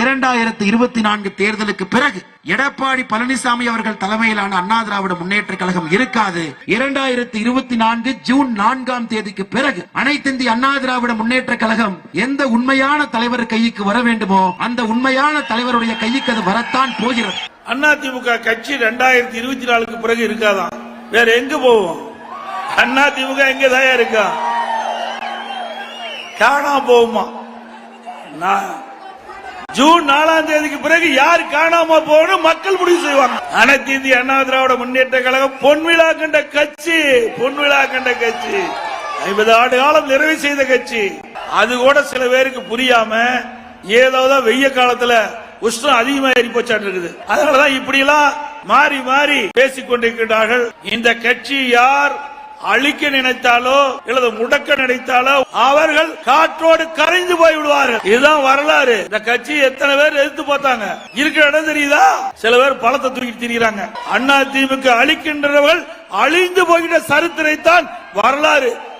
இரண்டாயிரத்தி இருபத்தி நான்கு தேர்தலுக்கு பிறகு எடப்பாடி பழனிசாமி அவர்கள் தலைமையிலான அண்ணா திராவிட முன்னேற்ற கழகம் இருக்காது. இரண்டாயிரத்தி இருபத்தி நான்கு ஜூன் நான்காம் தேதிக்கு பிறகு அனைத்து இந்திய அண்ணா திராவிட முன்னேற்ற கழகம் எந்த உண்மையான தலைவர் கைக்கு வர வேண்டுமோ அந்த உண்மையான தலைவருடைய கைக்கு அது வரத்தான் போகிறது. அதிமுக கட்சி ரெண்டாயிரத்தி இருபத்தி நாலுக்கு பிறகு இருக்காதான் வேற எங்க போவோம்? அதிமுக எங்க தான் இருக்கா? காணா போகுமா? நான் ஜூன் நாலாம் தேதிக்கு பிறகு யார் காணாம போகணும் மக்கள் முடிவு செய்வாங்க. அனைத்து இந்திய அண்ணா திராவிட முன்னேற்ற கழகம் பொன்விழா கண்ட கட்சி பொன்விழா கண்ட கட்சி. ஐம்பது ஆண்டு காலம் நிறைவு செய்த கட்சி. அது கூட சில பேருக்கு புரியாம ஏதாவது வெய்ய காலத்துல உஷ்ணம் அதிகமா ஏறி போச்சான் இருக்குது. அதனாலதான் இப்படி எல்லாம் மாறி மாறி பேசிக் கொண்டிருக்கிறார்கள் இந்த கட்சி யார் அழிக்க நினைத்தாலோ அல்லது முடக்க நினைத்தாலோ அவர்கள் காற்றோடு கரைந்து போய் விடுவார்கள் இதுதான் வரலாறு. இந்த கட்சி எத்தனை பேர் எதிர்த்து பார்த்தாங்க? இருக்கிற இடம் தெரியுதா? சில பேர் பழத்தை தூக்கிட்டு திரிகிறாங்க அண்ணா திமுக அழிக்கின்றவர்கள் அழிந்து போகிற சரித்திரைத்தான் வரலாறு.